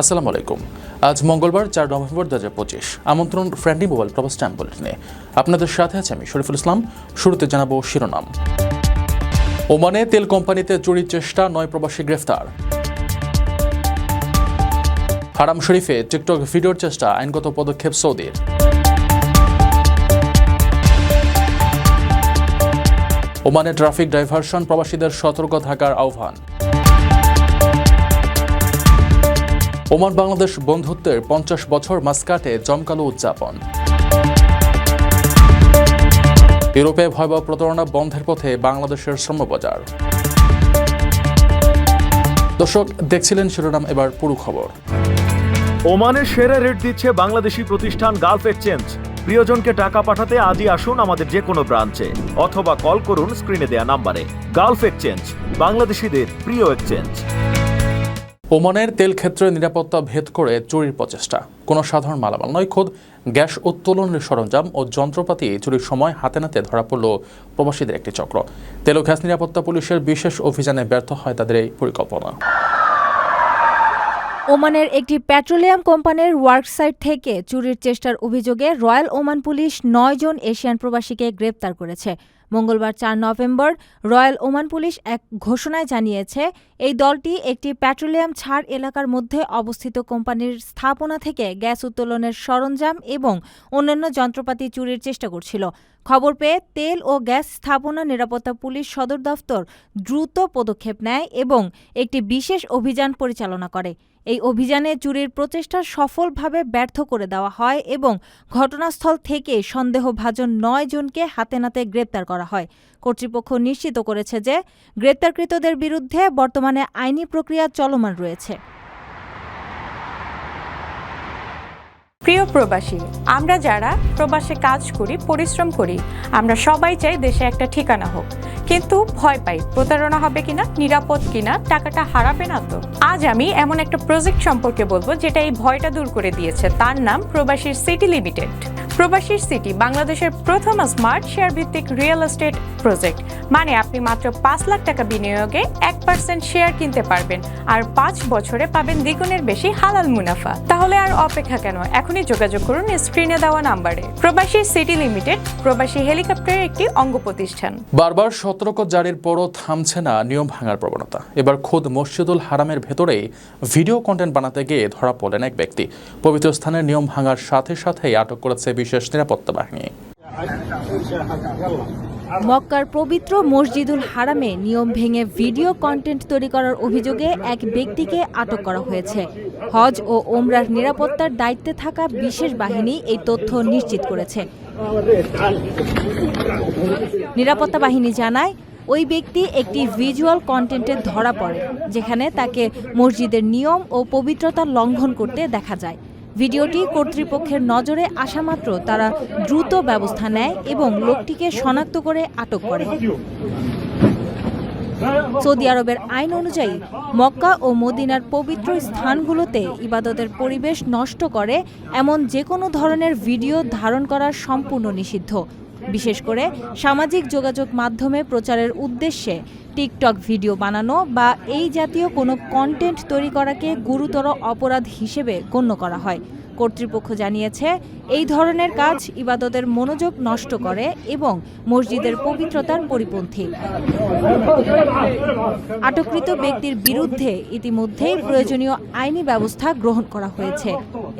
আসসালামু আলাইকুম। আজ মঙ্গলবার, চার নভেম্বর দু হাজার পঁচিশ। আমন্ত্রণ ফ্রেন্ডলি মোবাইল প্রবাস টাইম বুলেটিনে আপনাদের সাথে আছে আমি শরীফুল ইসলাম। শুরুতে জানাব শিরোনাম। ওমানে তেল কোম্পানিতে চুরির চেষ্টা, নয় প্রবাসী গ্রেফতার। হারাম শরীফে টিকটক ভিডিওর চেষ্টা, আইনগত পদক্ষেপ সৌদির। ওমানে ট্রাফিক ডাইভারশন, প্রবাসীদের সতর্ক থাকার আহ্বান। ওমান বাংলাদেশ বন্ধুত্বের পঞ্চাশ বছর মাস্কাটে জমকালো উদযাপন। ইউরোপে ভয়াবহ প্রতারণা বন্ধের পথে বাংলাদেশের শ্রমবাজার দর্শক, দেখছিলেন শিরোনাম, এবার পুরো খবর। ওমানের সেরা রেট দিচ্ছে বাংলাদেশি প্রতিষ্ঠান গালফ এক্সচেঞ্জ। প্রিয়জনকে টাকা পাঠাতে আজই আসুন আমাদের যে কোনো ব্রাঞ্চে, অথবা কল করুন স্ক্রিনে দেয়া নাম্বারে। গালফ এক্সচেঞ্জ, বাংলাদেশিদের প্রিয় এক্সচেঞ্জ। ওমানের তেল ক্ষেত্রে নিরাপত্তা ভেদ করে চুরির প্রচেষ্টা। কোনো সাধারণ মালামাল নয়, খোদ গ্যাস উত্তোলনের সরঞ্জাম ও যন্ত্রপাতি চুরির সময় হাতে নাতে ধরা পড়ল প্রবাসীদের একটি চক্র। তেল ও গ্যাস নিরাপত্তা পুলিশের বিশেষ অভিযানে ব্যর্থ হয় তাদের এই পরিকল্পনা। ওমানের একটি পেট্রোলিয়াম কোম্পানির ওয়ার্কসাইট থেকে চুরির চেষ্টার অভিযোগে রয়্যাল ওমান পুলিশ নয় জন এশিয়ান প্রবাসীকে গ্রেপ্তার করেছে। মঙ্গলবার চার নভেম্বর রয়্যাল ওমান পুলিশ এক ঘোষণায় জানিয়েছে, এই দলটি একটি পেট্রোলিয়াম ছাড় এলাকার মধ্যে অবস্থিত কোম্পানির স্থাপনা থেকে গ্যাস উত্তোলনের সরঞ্জাম এবং অন্যান্য যন্ত্রপাতি চুরির চেষ্টা করছিল। খবর পেয়ে তেল ও গ্যাস স্থাপনা নিরাপত্তা পুলিশ সদর দফতর দ্রুত পদক্ষেপ নেয় এবং একটি বিশেষ অভিযান পরিচালনা করে। এই অভিযানে চুরির প্রচেষ্টা সফলভাবে ব্যর্থ করে দেওয়া হয় এবং ঘটনাস্থল থেকে সন্দেহভাজন নয় জনকে হাতে নাতে গ্রেপ্তার করা হয়। কর্তৃপক্ষ নিশ্চিত করেছে যে গ্রেপ্তারকৃতদের বিরুদ্ধে বর্তমানে আইনি প্রক্রিয়া চলমান রয়েছে। প্রিয় প্রবাসী, আমরা যারা প্রবাসে কাজ করি, পরিশ্রম করি, আমরা সবাই চাই দেশে একটা ঠিকানা হোক। কিন্তু ভয় পাই, প্রতারণা হবে কিনা, নিরাপদ কিনা, টাকাটা হারাবে না তো? আজ আমি এমন একটা প্রজেক্ট সম্পর্কে বলব, যেটা এই ভয়টা দূর করে দিয়েছে। তার নাম প্রবাসীর সিটি লিমিটেড। প্রবাসীর সিটি বাংলাদেশের প্রথম স্মার্ট শেয়ার ভিত্তিক রিয়েল এস্টেট প্রজেক্ট। মানে আপনি মাত্র পাঁচ লাখ টাকা বিনিয়োগে এক পার্সেন্ট শেয়ার কিনতে পারবেন আর পাঁচ বছরে পাবেন দ্বিগুণের বেশি হালাল মুনাফা। তাহলে আর অপেক্ষা কেন? এখনই যোগাযোগ করুন স্ক্রিনে দেওয়া নাম্বারে। প্রবাসী সিটি লিমিটেড, প্রবাসী হেলিকপ্টারের একটি অঙ্গ প্রতিষ্ঠান। বারবার সতর্ক জারির পরও থামছে না নিয়ম ভাঙার প্রবণতা। এবার খোদ মসজিদুল হারামের ভেতরে ভিডিও কন্টেন্ট বানাতে গিয়ে ধরা পড়লেন এক ব্যক্তি। পবিত্র স্থানের নিয়ম ভাঙার সাথে সাথেই আটক করেছে বিশেষ নিরাপত্তা বাহিনী। মক্কার পবিত্র মসজিদুল হারামে নিয়ম ভেঙে ভিডিও কন্টেন্ট তৈরি করার অভিযোগে এক ব্যক্তিকে আটক করা হয়েছে। হজ ও ওমরার নিরাপত্তার দায়িত্বে থাকা বিশেষ বাহিনী এই তথ্য নিশ্চিত করেছে। নিরাপত্তা বাহিনী জানায়, ওই ব্যক্তি একটি ভিজুয়াল কন্টেন্টে ধরা পড়ে, যেখানে তাকে মসজিদের নিয়ম ও পবিত্রতা লঙ্ঘন করতে দেখা যায়। ভিডিওটি কর্তৃপক্ষের নজরে আসা মাত্র তারা দ্রুত ব্যবস্থা নেয় এবং লোকটিকে শনাক্ত করে আটক করে। সৌদি আরবের আইন অনুযায়ী, মক্কা ও মদিনার পবিত্র স্থানগুলোতে ইবাদতের পরিবেশ নষ্ট করে এমন যে কোনো ধরনের ভিডিও ধারণ করা সম্পূর্ণ নিষিদ্ধ। বিশেষ করে সামাজিক যোগাযোগ মাধ্যমে প্রচারের উদ্দেশ্যে টিকটক ভিডিও বানানো বা এই জাতীয় কোনো কন্টেন্ট তৈরি করাকে গুরুতর অপরাধ হিসেবে গণ্য করা হয়। কর্তৃপক্ষ জানিয়েছে, এই ধরনের কাজ ইবাদতের মনোযোগ নষ্ট করে এবং মসজিদের পবিত্রতার পরিপন্থী। আটককৃত ব্যক্তির বিরুদ্ধে ইতিমধ্যেই প্রয়োজনীয় আইনি ব্যবস্থা গ্রহণ করা হয়েছে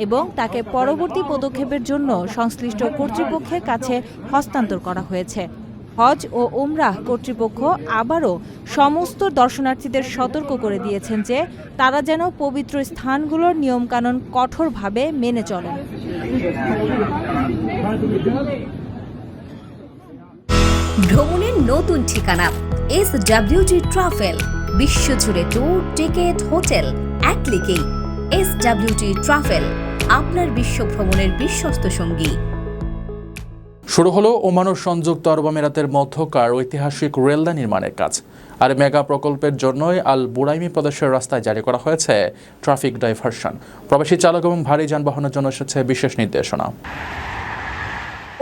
এবং তাকে পরবর্তী পদক্ষেপের জন্য সংশ্লিষ্ট কর্তৃপক্ষের কাছে হস্তান্তর করা হয়েছে। হজ ও উমরাহ কর্তৃপক্ষ আবারও সমস্ত দর্শনার্থীদের সতর্ক করে দিয়েছেন যে তারা যেন পবিত্র স্থানগুলোর নিয়মকানুন কঠোরভাবে মেনে চলেন। ভ্রমণের নতুন ঠিকানা এস ডাব্লিউটি ট্রাভেল বিশ্বজুড়ে ট্যুর টিকেট হোটেল এক ক্লিকেই এস ডাব্লিউটি ট্রাভেল আপনার বিশ্ব ভ্রমণের বিশ্বস্ত সঙ্গী। শুরু হলো ওমান ও সংযুক্ত আরব আমিরাতের মধ্যকার ঐতিহাসিক রেললাইন নির্মাণের কাজ। আর মেগা প্রকল্পের জন্যই আল বুরাইমি প্রদেশের রাস্তায় জারি করা হয়েছে ট্রাফিক ডাইভারশন। প্রবাসী চালক এবং ভারী যানবাহনের জন্য এসেছে বিশেষ নির্দেশনা।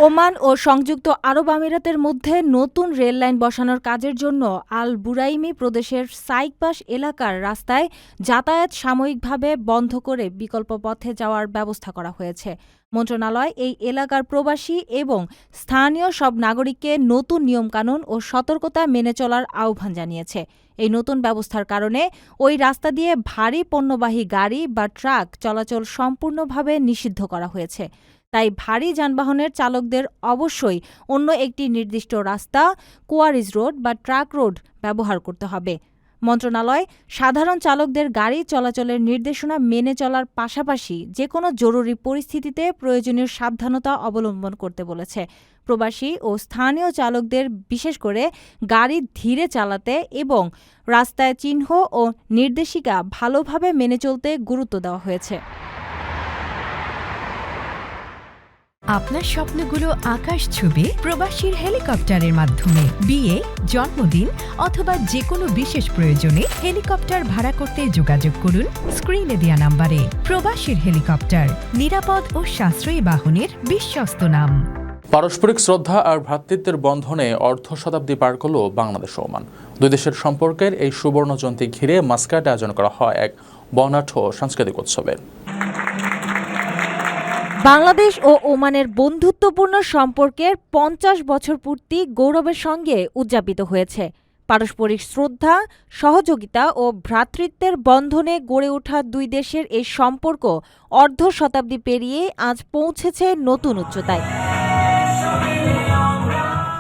ওমান ও সংযুক্ত আরব আমিরাতের মধ্যে নতুন রেল লাইন বসানোর কাজের জন্য আল বুরাইমি প্রদেশের সাইকপাস এলাকার রাস্তায় যাতায়াত সাময়িকভাবে বন্ধ করে বিকল্প পথে যাওয়ার ব্যবস্থা করা হয়েছে। মন্ত্রণালয় এই এলাকার প্রবাসী এবং স্থানীয় সব নাগরিককে নতুন নিয়মকানুন ও সতর্কতা মেনে চলার আহ্বান জানিয়েছে। এই নতুন ব্যবস্থার কারণে ওই রাস্তা দিয়ে ভারী পণ্যবাহী গাড়ি বা ট্রাক চলাচল সম্পূর্ণভাবে নিষিদ্ধ করা হয়েছে। তাই ভারী যানবাহনের চালকদের অবশ্যই অন্য একটি নির্দিষ্ট রাস্তা, কোয়ারিজ রোড বা ট্রাক রোড ব্যবহার করতে হবে। মন্ত্রণালয়, সাধারণ চালকদের গাড়ি চলাচলের নির্দেশনা মেনে চলার পাশাপাশি যে কোনো জরুরি পরিস্থিতিতে প্রয়োজনীয় সাবধানতা অবলম্বন করতে বলেছে। প্রবাসী ও স্থানীয় চালকদের বিশেষ করে গাড়ি ধীরে চালাতে এবং রাস্তায় চিহ্ন ও নির্দেশিকা ভালোভাবে মেনে চলতে গুরুত্ব দেওয়া হয়েছে। আপনার স্বপ্নগুলো আকাশ ছবি প্রবাসীর হেলিকপ্টারের মাধ্যমে, বিয়ে, জন্মদিন অথবা যে কোনো বিশেষ প্রয়োজনে হেলিকপ্টার ভাড়া করতে যোগাযোগ করুন স্ক্রিনে দেয়া নাম্বারে। প্রবাসীর হেলিকপ্টার, নিরাপদ ও সাশ্রয়ী বাহনের বিশ্বস্ত নাম। পারস্পরিক শ্রদ্ধা আর ভ্রাতৃত্বের বন্ধনে অর্ধ শতাব্দী পার করল বাংলাদেশ ওমান। দুই দেশের সম্পর্কের এই সুবর্ণ জয়ন্তী ঘিরে মাস্কাটে আয়োজন করা হয় এক বর্ণাঢ্য সাংস্কৃতিক উৎসবের বাংলাদেশ ও ওমানের বন্ধুত্বপূর্ণ সম্পর্কের পঞ্চাশ বছর পূর্তি গৌরবের সঙ্গে উদযাপিত হয়েছে। পারস্পরিক শ্রদ্ধা, সহযোগিতা ও ভ্রাতৃত্বের বন্ধনে গড়ে ওঠা দুই দেশের এই সম্পর্ক অর্ধ শতাব্দী পেরিয়ে আজ পৌঁছেছে নতুন উচ্চতায়।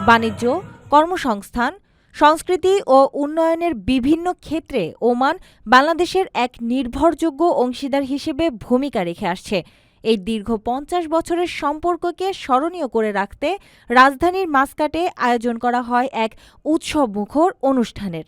বাণিজ্য, কর্মসংস্থান, সংস্কৃতি ও উন্নয়নের বিভিন্ন ক্ষেত্রে ওমান বাংলাদেশের এক নির্ভরযোগ্য অংশীদার হিসেবে ভূমিকা রেখে আসছে। এই দীর্ঘ পঞ্চাশ বছরের সম্পর্ককে স্মরণীয় করে রাখতে রাজধানীর মাসকাটে আয়োজন করা হয় এক উৎসবমুখর অনুষ্ঠানের।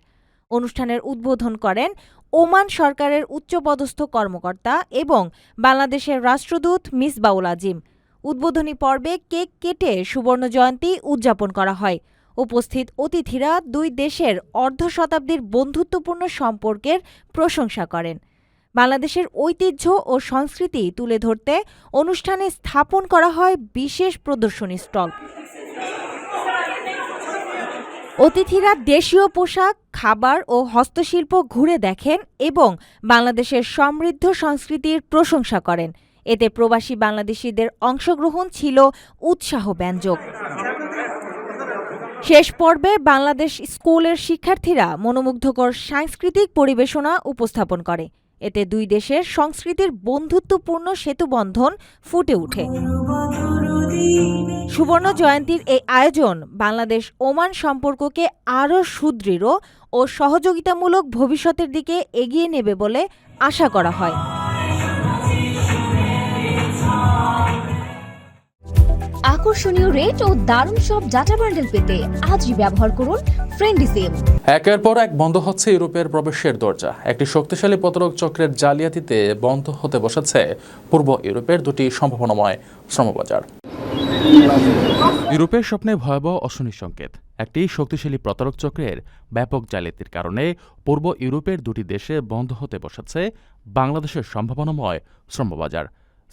অনুষ্ঠানের উদ্বোধন করেন ওমান সরকারের উচ্চপদস্থ কর্মকর্তা এবং বাংলাদেশের রাষ্ট্রদূত মিসবাউল আজিম। উদ্বোধনী পর্বে কেক কেটে সুবর্ণ জয়ন্তী উদযাপন করা হয়। উপস্থিত অতিথিরা দুই দেশের অর্ধ শতাব্দীর বন্ধুত্বপূর্ণ সম্পর্কের প্রশংসা করেন। বাংলাদেশের ঐতিহ্য ও সংস্কৃতি তুলে ধরতে অনুষ্ঠানে স্থাপন করা হয় বিশেষ প্রদর্শনী স্টল। অতিথিরা দেশীয় পোশাক, খাবার ও হস্তশিল্প ঘুরে দেখেন এবং বাংলাদেশের সমৃদ্ধ সংস্কৃতির প্রশংসা করেন। এতে প্রবাসী বাংলাদেশিদের অংশগ্রহণ ছিল উৎসাহ ব্যঞ্জক। শেষ পর্বে বাংলাদেশ স্কুলের শিক্ষার্থীরা মনোমুগ্ধকর সাংস্কৃতিক পরিবেশনা উপস্থাপন করে। এতে দুই দেশের সংস্কৃতির বন্ধুত্বপূর্ণ সেতুবন্ধন ফুটে ওঠে। সুবর্ণ জয়ন্তীর এই আয়োজন বাংলাদেশ ওমান সম্পর্ককে আরও সুদৃঢ় ও সহযোগিতামূলক ভবিষ্যতের দিকে এগিয়ে নেবে বলে আশা করা হয়। আকর্ষণীয় রেট ও দারুণ সব ডাটা বান্ডেল পেতে আজই ব্যবহার করুন ফ্রেন্ডি সিম একের পর এক বন্ধ হচ্ছে ইউরোপের প্রবেশের দরজা। একটি শক্তিশালী প্রতারক চক্রের জালিয়াতিতে বন্ধ হতে বসেছে পূর্ব ইউরোপের দুটি সম্ভাবনাময় শ্রমবাজার। ইউরোপের স্বপ্নে ভয়াবহ অশনি সংকেত। একটি শক্তিশালী প্রতারক চক্রের ব্যাপক জালিয়াতির কারণে পূর্ব ইউরোপের দুটি দেশে বন্ধ হতে বসেছে বাংলাদেশের সম্ভাবনাময় শ্রমবাজার।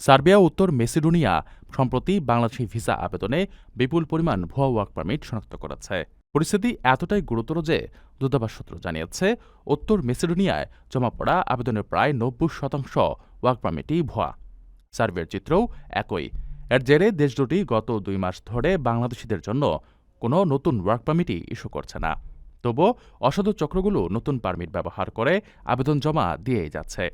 সার্বিয়া উত্তর মেসিডোনিয়া সম্প্রতি বাংলাদেশি ভিসা আবেদনে বিপুল পরিমাণ ভুয়া ওয়ার্ক পারমিট শনাক্ত করেছে। পরিস্থিতি এতটাই গুরুতর যে দূতাবাস সূত্র জানিয়েছে, উত্তর মেসিডোনিয়ায় জমা পড়া আবেদনের প্রায় নব্বই শতাংশ ওয়ার্ক পারমিটই ভুয়া। সার্বিয়ার চিত্রও একই। এর জেরে দেশ দুটি গত দুই মাস ধরে বাংলাদেশিদের জন্য কোনো নতুন ওয়ার্ক পারমিটই ইস্যু করছে না। তবুও অসাধু চক্রগুলো নতুন পারমিট ব্যবহার করে আবেদন জমা দিয়েই যাচ্ছে।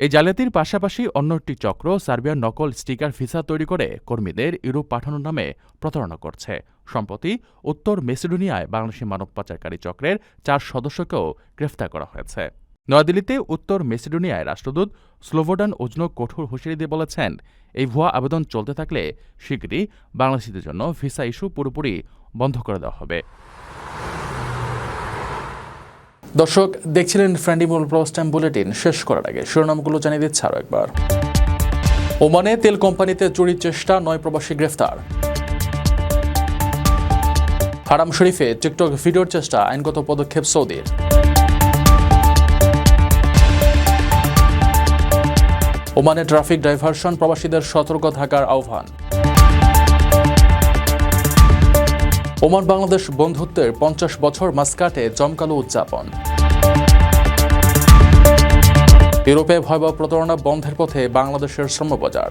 এই জালিয়াতির পাশাপাশি অন্য একটি চক্র, সার্বিয়ার নকল স্টিকার ভিসা তৈরি করে কর্মীদের ইউরোপ পাঠানোর নামে প্রতারণা করছে। সম্প্রতি উত্তর মেসিডোনিয়ায় বাংলাদেশি মানব পাচারকারী চক্রের চার সদস্যকেও গ্রেফতার করা হয়েছে। নয়াদিল্লিতে উত্তর মেসিডোনিয়ায় রাষ্ট্রদূত স্লোভোডান ওজনো কঠোর হুঁশিয়ারি দিয়ে বলেছেন, এই ভুয়া আবেদন চলতে থাকলে শীঘ্রই বাংলাদেশিদের জন্য ভিসা ইস্যু পুরোপুরি বন্ধ করে দেওয়া হবে। দর্শক, দেখছিলেন ফ্রেন্ডিমুল প্রস টাইম বুলেটিন শেষ করার আগে শিরোনামগুলো জানিয়ে দিচ্ছে আরও একবার। ওমানে তেল কোম্পানিতে চুরির চেষ্টা, নয় প্রবাসী গ্রেফতার। হারাম শরীফে টিকটক ভিডিওর চেষ্টা, আইনগত পদক্ষেপ সৌদির। ওমানে ট্রাফিক ডাইভারশন, প্রবাসীদের সতর্ক থাকার আহ্বান। ওমান বাংলাদেশ বন্ধুত্বের পঞ্চাশ বছর মাস্কাটে জমকালো উদযাপন। ইউরোপে ভয়াবহ প্রতারণা বন্ধের পথে বাংলাদেশের শ্রমবাজার।